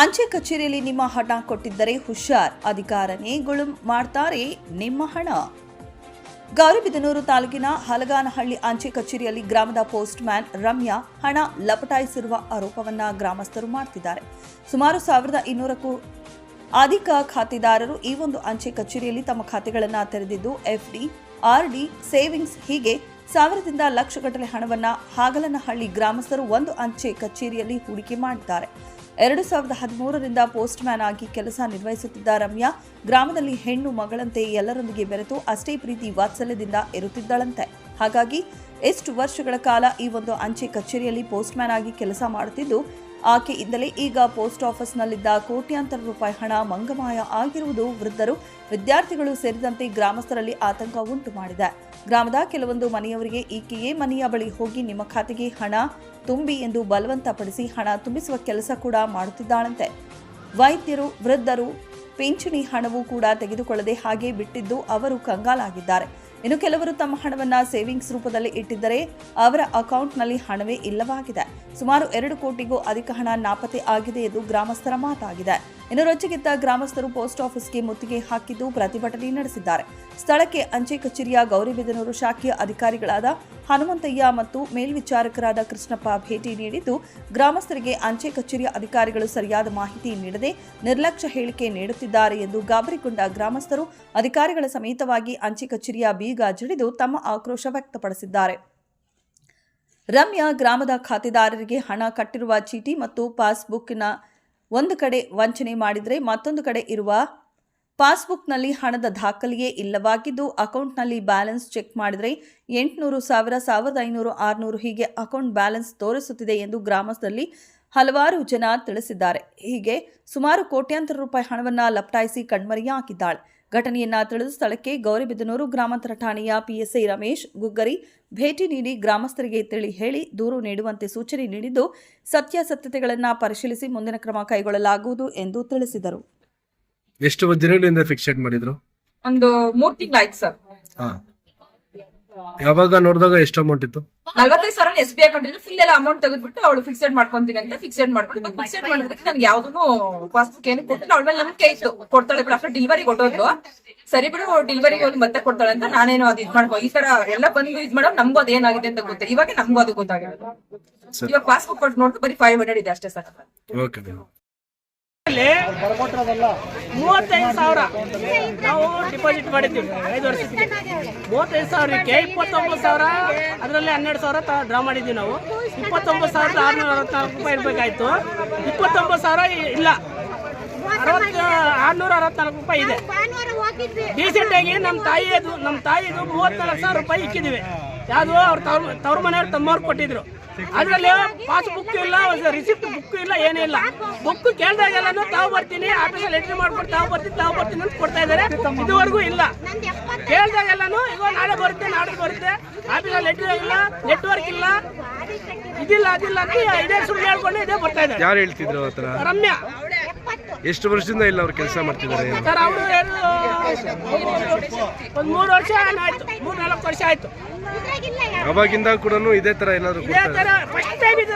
ಅಂಚೆ ಕಚೇರಿಯಲ್ಲಿ ನಿಮ್ಮ ಹಣ ಕೊಟ್ಟಿದ್ದರೆ ಹುಷಾರ್. ಅಧಿಕಾರನೇ ಗುಳು ಮಾಡ್ತಾರೆ ನಿಮ್ಮ ಹಣ. ಗೌರಿಬಿದನೂರು ತಾಲೂಕಿನ ಹಲಗಾನಹಳ್ಳಿ ಅಂಚೆ ಕಚೇರಿಯಲ್ಲಿ ಗ್ರಾಮದ ಪೋಸ್ಟ್ ಮ್ಯಾನ್ ರಮ್ಯಾ ಹಣ ಲಪಟಾಯಿಸಿರುವ ಆರೋಪವನ್ನ ಗ್ರಾಮಸ್ಥರು ಮಾಡ್ತಿದ್ದಾರೆ. ಸುಮಾರು ಸಾವಿರದ ಇನ್ನೂರಕ್ಕೂ ಅಧಿಕ ಖಾತೆದಾರರು ಈ ಒಂದು ಅಂಚೆ ಕಚೇರಿಯಲ್ಲಿ ತಮ್ಮ ಖಾತೆಗಳನ್ನು ತೆರೆದಿದ್ದು, ಎಫ್ಡಿ ಆರ್ಡಿ ಸೇವಿಂಗ್ಸ್ ಹೀಗೆ ಸಾವಿರದಿಂದ ಲಕ್ಷಗಟ್ಟಲೆ ಹಣವನ್ನು ಹಾಗಲನಹಳ್ಳಿ ಗ್ರಾಮಸ್ಥರು ಒಂದು ಅಂಚೆ ಕಚೇರಿಯಲ್ಲಿ ಹೂಡಿಕೆ ಮಾಡಿದ್ದಾರೆ ಎರಡು ಸಾವಿರದ ಹದಿಮೂರರಿಂದ ಪೋಸ್ಟ್ ಮ್ಯಾನ್ ಆಗಿ ಕೆಲಸ ನಿರ್ವಹಿಸುತ್ತಿದ್ದ ರಮ್ಯಾ ಗ್ರಾಮದಲ್ಲಿ ಹೆಣ್ಣು ಮಗಳಂತೆ ಎಲ್ಲರೊಂದಿಗೆ ಬೆರೆತು ಅಷ್ಟೇ ಪ್ರೀತಿ ವಾತ್ಸಲ್ಯದಿಂದ ಇರುತ್ತಿದ್ದಳಂತೆ. ಹಾಗಾಗಿ ಎಷ್ಟು ವರ್ಷಗಳ ಕಾಲ ಈ ಒಂದು ಅಂಚೆ ಕಚೇರಿಯಲ್ಲಿ ಪೋಸ್ಟ್ ಮ್ಯಾನ್ ಆಗಿ ಕೆಲಸ ಮಾಡುತ್ತಿದ್ದು ಆಕೆಯಿಂದಲೇ ಈಗ ಪೋಸ್ಟ್ ಆಫೀಸ್ನಲ್ಲಿದ್ದ ಕೋಟ್ಯಾಂತರ ರೂಪಾಯಿ ಹಣ ಮಂಗಮಾಯ ಆಗಿರುವುದು ವೃದ್ಧರು, ವಿದ್ಯಾರ್ಥಿಗಳು ಸೇರಿದಂತೆ ಗ್ರಾಮಸ್ಥರಲ್ಲಿ ಆತಂಕ ಉಂಟು ಮಾಡಿದೆ. ಗ್ರಾಮದ ಕೆಲವೊಂದು ಮನೆಯವರಿಗೆ ಈಕೆಯೇ ಮನೆಯ ಬಳಿ ಹೋಗಿ ನಿಮ್ಮ ಖಾತೆಗೆ ಹಣ ತುಂಬಿ ಎಂದು ಬಲವಂತಪಡಿಸಿ ಹಣ ತುಂಬಿಸುವ ಕೆಲಸ ಕೂಡ ಮಾಡುತ್ತಿದ್ದಾಳಂತೆ. ವೈದ್ಯರು, ವೃದ್ಧರು ಪಿಂಚಣಿ ಹಣವೂ ಕೂಡ ತೆಗೆದುಕೊಳ್ಳದೆ ಹಾಗೆ ಬಿಟ್ಟಿದ್ದು ಅವರು ಕಂಗಾಲಾಗಿದ್ದಾರೆ. ಇನ್ನು ಕೆಲವರು ತಮ್ಮ ಹಣವನ್ನ ಸೇವಿಂಗ್ಸ್ ರೂಪದಲ್ಲಿ ಇಟ್ಟಿದ್ದರೆ ಅವರ ಅಕೌಂಟ್ನಲ್ಲಿ ಹಣವೇ ಇಲ್ಲವಾಗಿದೆ. ಸುಮಾರು ಎರಡು ಕೋಟಿಗೂ ಅಧಿಕ ಹಣ ನಾಪತ್ತೆ ಆಗಿದೆ ಎಂದು ಗ್ರಾಮಸ್ಥರ ಮಾತಾಗಿದೆ. ಇನ್ನು ಗ್ರಾಮಸ್ಥರು ಪೋಸ್ಟ್ ಆಫೀಸ್ಗೆ ಮುತ್ತಿಗೆ ಹಾಕಿದ್ದು ಪ್ರತಿಭಟನೆ ನಡೆಸಿದ್ದಾರೆ. ಸ್ಥಳಕ್ಕೆ ಅಂಚೆ ಕಚೇರಿಯ ಗೌರಿಬಿದನೂರು ಶಾಖೆಯ ಅಧಿಕಾರಿಗಳಾದ ಹನುಮಂತಯ್ಯ ಮತ್ತು ಮೇಲ್ವಿಚಾರಕರಾದ ಕೃಷ್ಣಪ್ಪ ಭೇಟಿ ನೀಡಿದ್ದು, ಗ್ರಾಮಸ್ಥರಿಗೆ ಅಂಚೆ ಕಚೇರಿಯ ಅಧಿಕಾರಿಗಳು ಸರಿಯಾದ ಮಾಹಿತಿ ನೀಡದೆ ನಿರ್ಲಕ್ಷ್ಯ ಹೇಳಿಕೆ ನೀಡುತ್ತಿದ್ದಾರೆ ಎಂದು ಗಾಬರಿಗೊಂಡ ಗ್ರಾಮಸ್ಥರು ಅಧಿಕಾರಿಗಳ ಸಮೇತವಾಗಿ ಅಂಚೆ ಕಚೇರಿಯ ಬೀಗ ಜಡಿದು ತಮ್ಮ ಆಕ್ರೋಶ ವ್ಯಕ್ತಪಡಿಸಿದ್ದಾರೆ. ರಮ್ಯಾ ಗ್ರಾಮದ ಖಾತೆದಾರರಿಗೆ ಹಣ ಕಟ್ಟಿರುವ ಚೀಟಿ ಮತ್ತು ಪಾಸ್ಬುಕ್ನ ಒಂದು ಕಡೆ ವಂಚನೆ ಮಾಡಿದರೆ ಮತ್ತೊಂದು ಕಡೆ ಇರುವ ಪಾಸ್ಬುಕ್ನಲ್ಲಿ ಹಣದ ದಾಖಲೆಯೇ ಇಲ್ಲವಾಗಿದ್ದು ಅಕೌಂಟ್ನಲ್ಲಿ ಬ್ಯಾಲೆನ್ಸ್ ಚೆಕ್ ಮಾಡಿದರೆ ಎಂಟುನೂರು ಸಾವಿರ, ಸಾವಿರದ ಐನೂರು, ಆರುನೂರು ಹೀಗೆ ಅಕೌಂಟ್ ಬ್ಯಾಲೆನ್ಸ್ ತೋರಿಸುತ್ತಿದೆ ಎಂದು ಗ್ರಾಮಸ್ಥರಲ್ಲಿ ಹಲವಾರು ಜನ ತಿಳಿಸಿದ್ದಾರೆ. ಹೀಗೆ ಸುಮಾರು ಕೋಟ್ಯಾಂತರ ರೂಪಾಯಿ ಹಣವನ್ನು ಲಪಟಾಯಿಸಿ ಕಣ್ಮರೆಯಾಗಿದ್ದಾಳೆ. ಘಟನೆಯನ್ನ ತಿಳಿದು ಸ್ಥಳಕ್ಕೆ ಗೌರಿಬಿದನೂರು ಗ್ರಾಮಾಂತರ ಠಾಣೆಯ ಪಿಎಸ್ಐ ರಮೇಶ್ ಗುಗ್ಗರಿ ಭೇಟಿ ನೀಡಿ ಗ್ರಾಮಸ್ಥರಿಗೆ ತಿಳಿ ಹೇಳಿ ದೂರು ನೀಡುವಂತೆ ಸೂಚನೆ ನೀಡಿದ್ದು ಸತ್ಯಾಸತ್ಯತೆಗಳನ್ನು ಪರಿಶೀಲಿಸಿ ಮುಂದಿನ ಕ್ರಮ ಕೈಗೊಳ್ಳಲಾಗುವುದು ಎಂದು ತಿಳಿಸಿದರು. ಎಷ್ಟು ದಿನಗಳಿಂದ ಫಿಕ್ಸೆಡ್ ಮಾಡಿದ್ರು? ಒಂದು ಮೂರ್ ತಿಂಗಳಾಯ್ತು ಸರ್. ಹಾ. ಯಾವಾಗ ನೋಡಿದಾಗ ಎಷ್ಟು ಅಮೌಂಟ್ ಇತ್ತು. ನಲ್ವತ್ತೈದು ಸಾವಿರ ಎಸ್ ಬಿ ಅಕೌಂಟ್ ಇದ್ರೆ ಫುಲ್ ಎಲ್ಲ ಅಮೌಂಟ್ ತೆಗೆದ್ಬಿಟ್ಟು ಅವಳು ಫಿಕ್ಸೆಡ್ ಮಾಡ್ಕೊಂತೀನಿ ಅಂತ ಫಿಕ್ಸೆಡ್ ಮಾಡ್ಕೊಂಡು ಫಿಕ್ಸೆಡ್ ಮಾಡೋದಕ್ಕೆ ನನ್ಗೆ ಯಾವ್ದು ಪಾಸ್ಬುಕ್ ಏನು ಕೊಟ್ಟಿಲ್ಲ. ಅವಳ ಮೇಲೆ ನಂಬಿಕೆ ಇತ್ತು. ಕೊಡ್ತಾಳೆ ಆಫ್ಟರ್ ಡೆಲಿವರಿ ಕೊಟ್ಟೋದ್ಲು. ಸರಿ ಬಿಡು ಡೆಲಿವರಿ ಹೋಗಿ ಮತ್ತೆ ಕೊಡ್ತಾಳೆ ಅಂತ ನಾನೇನು ಅದು ಇದ್ ಮಾಡ್ಕೊ ಈ ತರ ಎಲ್ಲ ಬಂದು ಇದ್ ಮಾಡೋ ನಮ್ಗೂ ಅದು ಏನಾಗಿದೆ ಅಂತ ಗೊತ್ತಿಲ್ಲ ಇವಾಗ ನಮ್ಗೂ ಅದು ಗೊತ್ತಾಗಿರೋದು. ಇವಾಗ ಪಾಸ್ಬುಕ್ ಕೊಟ್ಟು ನೋಡ್ತು ಬರೀ ಫೈವ್ ಹಂಡ್ರೆಡ್ ಇದೆ ಅಷ್ಟೇ ಸರ್. ಓಕೆ ಮೂವತ್ತೈದು ಸಾವಿರ. ನಾವು ಡಿಪಾಸಿಟ್ ಮಾಡಿದ್ದೀವಿ. ಐದು ವರ್ಷಕ್ಕೆ ಮೂವತ್ತೈದು ಸಾವಿರಕ್ಕೆ ಇಪ್ಪತ್ತೊಂಬತ್ತು ಸಾವಿರ, ಅದರಲ್ಲಿ ಹನ್ನೆರಡು ಸಾವಿರ ಡ್ರಾ ಮಾಡಿದ್ದೀವಿ ನಾವು. ಇಪ್ಪತ್ತೊಂಬತ್ತು ಸಾವಿರದ ಆರುನೂರ ಅರವತ್ನಾಲ್ಕು ರೂಪಾಯಿ ಇರಬೇಕಾಯ್ತು. ಇಪ್ಪತ್ತೊಂಬತ್ತು ಸಾವಿರ ಇಲ್ಲ. ಅರವತ್ತು, ಆರುನೂರ ಅರವತ್ನಾಲ್ಕು ರೂಪಾಯಿ ಇದೆ. ರೀಸೆಂಟಾಗಿ ನಮ್ಮ ತಾಯಿಯದು ನಮ್ಮ ತಾಯಿದು ಮೂವತ್ನಾಲ್ಕು ಸಾವಿರ ರೂಪಾಯಿ ಇಕ್ಕಿದ್ದೀವಿ. ಯಾವುದು ಅವ್ರು ತವ್ರ ತವ್ರ ಮನೆಯವ್ರು ತಮ್ಮವ್ರು ಕೊಟ್ಟಿದ್ರು. ಅದರಲ್ಲಿ ಪಾಸ್ ಬುಕ್ ಇಲ್ಲ ರಿಸಿಪ್ಟ್ ಬುಕ್ ಇಲ್ಲ ಏನೇ ಇಲ್ಲ. ಬುಕ್ ಕೇಳಿದಾಗೆಲ್ಲ ತಾವು ಬರ್ತೀನಿ ಆಫೀಸಲ್ಲಿ ಎಂಟ್ರಿ ಮಾಡ್ಕೊಂಡು ತಾವು ಬರ್ತೀನಿ ತಾವು ಬರ್ತೀನಿ ಅಂತ ಕೊಡ್ತಾ ಇದಾರೆ ಇದುವರೆಗೂ ಇಲ್ಲ. ನಂದು ಇವಾಗ ಈಗ ನಾಳೆ ಬರುತ್ತೆ ನಾಳೆ ಬರುತ್ತೆ. ಆಫೀಸಲ್ಲಿ ಎಂಟ್ರಿ ಇಲ್ಲ ನೆಟ್ವರ್ಕ್ ಇಲ್ಲ. ಇದಿಲ್ಲ ಅದಿಲ್ಲ ಅಂತ ಇದೇ ಸುಳ್ಳು ಹೇಳ್ಕೊಂಡು ಇದೇ ಬರ್ತಾ ಇದ್ದಾರೆ. ಯಾರು ಹೇಳ್ತಿದ್ರು ಆತರ ರಮ್ಯ. ಎಷ್ಟು ವರ್ಷದಿಂದ ಇಲ್ಲ ಅವ್ರು ಕೆಲಸ ಮಾಡ್ತಿದ್ದಾರೆ ಸರ್ ಅವರು ಒಂದು ಮೂರು ವರ್ಷ ಆಯ್ತು ಮೂರು ನಾಲ್ಕು ವರ್ಷ ಆಯ್ತು. ಅವಾಗಿಂದ ಕೂಡ ಇದೇ ತರ ಏನಾದ್ರು ಇದೇ ತರ ಫಸ್ಟ್ ಟೈಮ್ ಇದು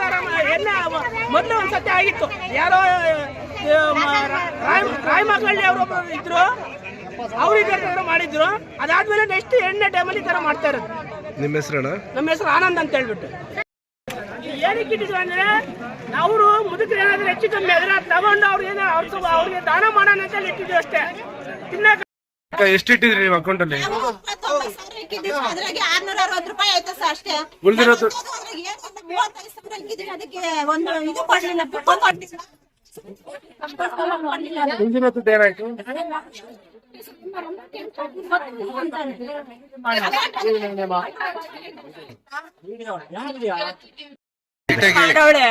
ಎಲ್ಲ ಮೊದಲು ಒಂದ್ಸತಿ ಆಗಿತ್ತು. ಯಾರೋ ರಾಯ್ ಮಕ್ಕಳಲ್ಲಿ ಅವರು ಇದ್ರು ಅವ್ರು ಇದೇ ತರ ಮಾಡಿದ್ರು. ಅದಾದ್ಮೇಲೆ ನೆಕ್ಸ್ಟ್ ಎಣ್ಣೆ ಟೈಮಲ್ಲಿ ಈ ತರ ಮಾಡ್ತಾ ಇರೋದು. ನಿಮ್ಮ ಹೆಸರಣ ನಮ್ಮ ಹೆಸರು ಆನಂದ್ ಅಂತ ಹೇಳ್ಬಿಟ್ಟು. ಏನಕ್ಕೆ ಇಟ್ಟಿದ್ರು ಅಂದ್ರೆ ಅವರು ಮುದುಕರು ಏನಾದ್ರು ಹೆಚ್ಚು ಕಮ್ಮಿ ಆದ್ರೆ ತಗೊಂಡು ಅವ್ರಿಗೆ ಅವ್ರ ಸ್ವಲ್ಪ ಅವ್ರಿಗೆ ದಾನ ಮಾಡೋಣ ಅಂತ ಹೇಳಿ ಇಟ್ಟಿದ್ವಿ ಅಷ್ಟೇ. ತಿನ್ನಕ ಎಷ್ಟು ಇಟ್ಟಿದ್ರಿ ನೀವು ಅಕೌಂಟ್ ಅಲ್ಲಿ. ಅದ್ರಾಗೆ ಆರ್ನೂರ ಅರವತ್ತು ರೂಪಾಯಿ ಆಯ್ತು ಸರ್ ಅಷ್ಟೇ. ಮೂವತ್ತೈದು ಸಾವಿರ. ಅದಕ್ಕೆ ಒಂದು ಇದು ಕೊಡ್ಲಿಲ್ಲ. ಬಿಟ್ಟು ಕೊಡ್ಲಿಲ್ಲ ಏನಾಯ್ತು? ಅವಳೆ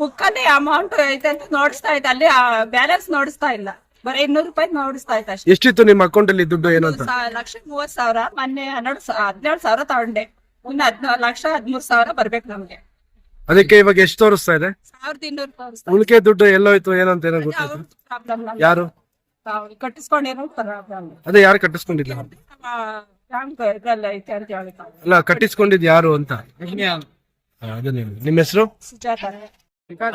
ಬುಕ್ ಅಲ್ಲಿ ಅಮೌಂಟ್ ಐತೆ ಅಂತ ನೋಡಿಸ್ತಾ ಇದ್ದೆ. ಅಲ್ಲಿ ಬ್ಯಾಲೆನ್ಸ್ ನೋಡಿಸ್ತಾ ಇಲ್ಲ. ಬರೀ ಇನ್ನೂರು ರೂಪಾಯಿ ನೋಡಿಸ್ತಾ ಇತ್ತು ಅಷ್ಟೇ. ಎಷ್ಟಿತ್ತು ನಿಮ್ಮ ಅಕೌಂಟ್ ಅಲ್ಲಿ ದುಡ್ಡು ಏನು ಸಾ- ಲಕ್ಷ ಮೂವತ್ ಸಾವಿರ ಮೊನ್ನೆ ಹನ್ನೆರಡು ಹದಿನೇಳು ಸಾವಿರ ತಗೊಂಡೆ. ಇನ್ನು ಹದಿನಾರು ಲಕ್ಷ ಹದಿಮೂರು ಸಾವಿರ ಬರ್ಬೇಕು ನಮ್ಗೆ. ಅದಕ್ಕೆ ಇವಾಗ ಎಷ್ಟು ತೋರಿಸ್ತಾ ಇದೆ? ಸಾವಿರದ ಇನ್ನೂರು ರೂಪಾಯಿ ಉಳಿಕೆ ದುಡ್ಡು ಎಲ್ಲೋಯ್ತು ಏನಂತ ಏನೋ ಗೊತ್ತಿಲ್ಲ ಪ್ರಾಬ್ಲಮ್ ಯಾರು? ಕಟ್ಟಿಸ್ಕೊಂಡಿರೋ ಪ್ರಾಬ್ಲಮ್ ಅದೇ ಯಾರು ಕಟ್ಟಿಸ್ಕೊಂಡಿಲ್ಲ? ಬ್ಯಾಂಕ್ ಇದ್ರಲ್ಲಿ ಐತೆ ಅಂತ ಹೇಳಿದ್ರು ಅಲ್ಲ ಕಟ್ಟಿಸ್ಕೊಂಡಿದ್ ಯಾರು ಅಂತ? ಹಾ, ಅದನ್ನ ಹೇಳಿ. ನಿಮ್ಮ ಹೆಸರು? ಸುಜಾತ.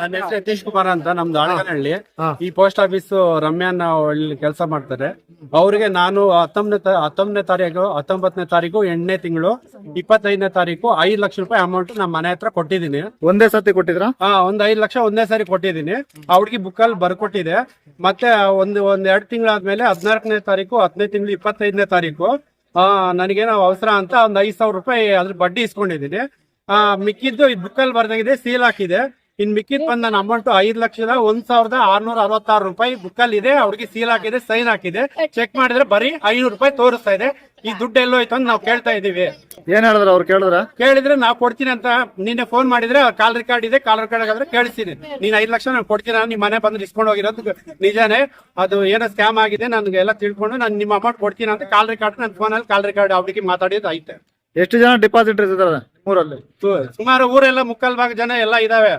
ನನ್ನ ಹೆಸರು ಯತೀಶ್ ಕುಮಾರ್ ಅಂತ ನಮ್ದು ಆಳಗನಹಳ್ಳಿ. ಈ ಪೋಸ್ಟ್ ಆಫೀಸ್ ರಮ್ಯಾನ ಕೆಲಸ ಮಾಡ್ತಾರೆ. ಅವ್ರಿಗೆ ನಾನು ಹತ್ತೊಂಬನೇ ಹತ್ತೊಂಬತ್ತನೇ ಹತ್ತೊಂಬನೇ ತಾರೀಕು ಹತ್ತೊಂಬತ್ತನೇ ತಾರೀಕು ಎಂಟನೇ ತಿಂಗಳು ಇಪ್ಪತ್ತೈದನೇ ತಾರೀಕು ಐದು ಲಕ್ಷ ರೂಪಾಯಿ ಅಮೌಂಟ್ ನಮ್ಮ ಮನೆ ಹತ್ರ ಕೊಟ್ಟಿದ್ದೀನಿ. ಒಂದೇ ಸತಿ ಕೊಟ್ಟಿದ್ರ? ಹಾ ಒಂದ್ ಐದು ಲಕ್ಷ ಒಂದೇ ಸಾರಿ ಕೊಟ್ಟಿದ್ದೀನಿ. ಆ ಹುಡುಗಿ ಬುಕ್ ಅಲ್ಲಿ ಬರ್ಕೊಟ್ಟಿದೆ. ಮತ್ತೆ ಒಂದು ಒಂದ್ ಎರಡು ತಿಂಗಳಾದ್ಮೇಲೆ ಹದಿನಾಲ್ಕನೇ ತಾರೀಕು ಹತ್ತನೇ ತಿಂಗಳು ಇಪ್ಪತ್ತೈದನೇ ತಾರೀಕು ಆ ನನಗೇನೋ ಅವಸರ ಅಂತ ಒಂದ್ ಐದ್ ಸಾವಿರ ರೂಪಾಯಿ ಅದ್ರ ಬಡ್ಡಿ ಇಸ್ಕೊಂಡಿದ್ದೀನಿ. ಆ ಮಿಕ್ಕಿದ್ದು ಈ ಬುಕ್ ಅಲ್ಲಿ ಬರ್ದಾಗಿದೆ ಸೀಲ್ ಹಾಕಿದೆ. ಇನ್ ಮಿಕ್ಕಿದ್ ಬಂದ್ ನನ್ನ ಅಮೌಂಟ್ ಐದ್ ಲಕ್ಷದ ಒಂದ್ ಸಾವಿರದ ಆರ್ನೂರ ಅರವತ್ತಾರು ರೂಪಾಯಿ ಬುಕ್ ಅಲ್ಲಿ ಇದೆ. ಅವ್ರಿಗೆ ಸೀಲ್ ಹಾಕಿದೆ ಸೈನ್ ಹಾಕಿದೆ. ಚೆಕ್ ಮಾಡಿದ್ರೆ ಬರೀ ಐನೂರು ರೂಪಾಯಿ ತೋರಿಸ್ತಾ ಇದೆ. ಈ ದುಡ್ಡು ಎಲ್ಲೋಯ್ತು ಅಂತ ನಾವು ಕೇಳ್ತಾ ಇದೀವಿ ಏನ್ ಹೇಳಿದ್ರ ಅವ್ರು ಕೇಳಿದ್ರ? ಕೇಳಿದ್ರೆ ನಾವು ಕೊಡ್ತೀನಿ ಅಂತ ನಿನ್ನೆ ಫೋನ್ ಮಾಡಿದ್ರೆ ಕಾಲ್ ರೆಕಾರ್ಡ್ ಇದೆ ಕಾಲ್ ರೆಕಾರ್ಡ್ ಆದ್ರೆ ಕೇಳಿಸ್ತೀನಿ. ನೀನ್ ಐದ್ ಲಕ್ಷ ನಾನು ಕೊಡ್ತೀನಿ ನಿಮ್ ಮನೆ ಬಂದ್ರೆ ಇಸ್ಕೊಂಡು ಹೋಗಿರೋದು ನಿಜಾನೇ ಅದು ಏನೋ ಸ್ಕ್ಯಾಮ್ ಆಗಿದೆ ನನ್ಗೆ ಎಲ್ಲ ತಿಳ್ಕೊಂಡು ನಾನು ನಿಮ್ಮ ಅಮೌಂಟ್ ಕೊಡ್ತೀನಿ ಅಂತ ಕಾಲ್ ರೆಕಾರ್ಡ್ ನನ್ನ ಫೋನಲ್ಲಿ ಕಾಲ್ ರೆಕಾರ್ಡ್ ಅವ್ರಿಗೆ ಮಾತಾಡಿದ್ ಐತೆ. ಎಷ್ಟು ಜನ ಡಿಪಾಸಿಟ್ ಇರ್ತಿದಾರೆ ಸುಮಾರು ಊರೆಲ್ಲ ಮುಕ್ಕಾಲ್ ಭಾಗ ಜನ ಎಲ್ಲ ಇದಾವೆ.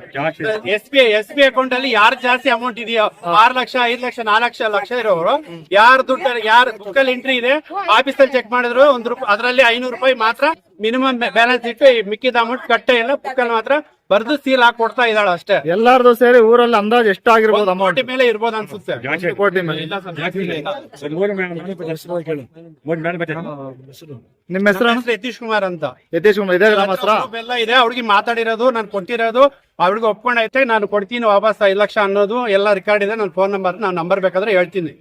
S B S B account ಅಲ್ಲಿ ಯಾರು ಜಾಸ್ತಿ ಅಮೌಂಟ್ ಇದೆಯೋ ಆರ್ ಲಕ್ಷ ಐದ್ ಲಕ್ಷ ನಾಲ್ಕು ಲಕ್ಷ ಲಕ್ಷ ಇರೋರು ಯಾರು ದುಡ್ಡು ಯಾರ ಬುಕ್ ಅಲ್ಲಿ ಎಂಟ್ರಿ ಇದೆ ಆಫೀಸ್ ಅಲ್ಲಿ ಚೆಕ್ ಮಾಡಿದ್ರು ಒಂದ್ ರೂಪಾಯಿ ಅದರಲ್ಲಿ ಐನೂರು ರೂಪಾಯಿ ಮಾತ್ರ ಮಿನಿಮಮ್ ಬ್ಯಾಲೆನ್ಸ್ ಇಟ್ಟು ಮಿಕ್ಕಿದ ಅಮೌಂಟ್ ಕಟ್ಟೆ ಇಲ್ಲ ಬುಕ್ ಅಲ್ಲಿ ಮಾತ್ರ ಬರ್ದು ಸೀಲ್ ಹಾಕಿ ಕೊಡ್ತಾ ಇದ್ದಾಳೆ ಅಷ್ಟೇ. ಎಲ್ಲಾರ್ದು ಸೇರಿ ಊರಲ್ಲಿ ಅಂದಾಜ್ ಎಷ್ಟಾಗಿರ್ಬೋದು ಅಮೌಂಟ್ ಮೇಲೆ ಇರ್ಬೋದು ಅನ್ಸುತ್ತೆ. ಕೋಟಿ ಮೇಲೆ. ಇಲ್ಲ ಸರ್, ಜಾಸ್ತಿ ಇಲ್ಲ. ನಿಮ್ಮ ಹೆಸರು? ಯತೀಶ್ ಕುಮಾರ್ ಅಂತ. ಯತೀಶ್ ಕುಮಾರ್ ಇದೇ ಹತ್ರ ಎಲ್ಲ ಇದೆ ಅವ್ರಿಗೆ ಮಾತಾಡಿರೋದು ನಾನು ಕೊಟ್ಟಿರೋದು ಅವ್ರಿಗೆ ಒಪ್ಕೊಂಡೈತೆ ನಾನು ಕೊಡ್ತೀನಿ ವಾಪಸ್ ಐದು ಲಕ್ಷ ಅನ್ನೋದು ಎಲ್ಲ ರೆಕಾರ್ಡ್ ಇದೆ ನನ್ನ ಫೋನ್ ನಂಬರ್ ನಾನು ನಂಬರ್ ಬೇಕಾದ್ರೆ ಹೇಳ್ತೀನಿ.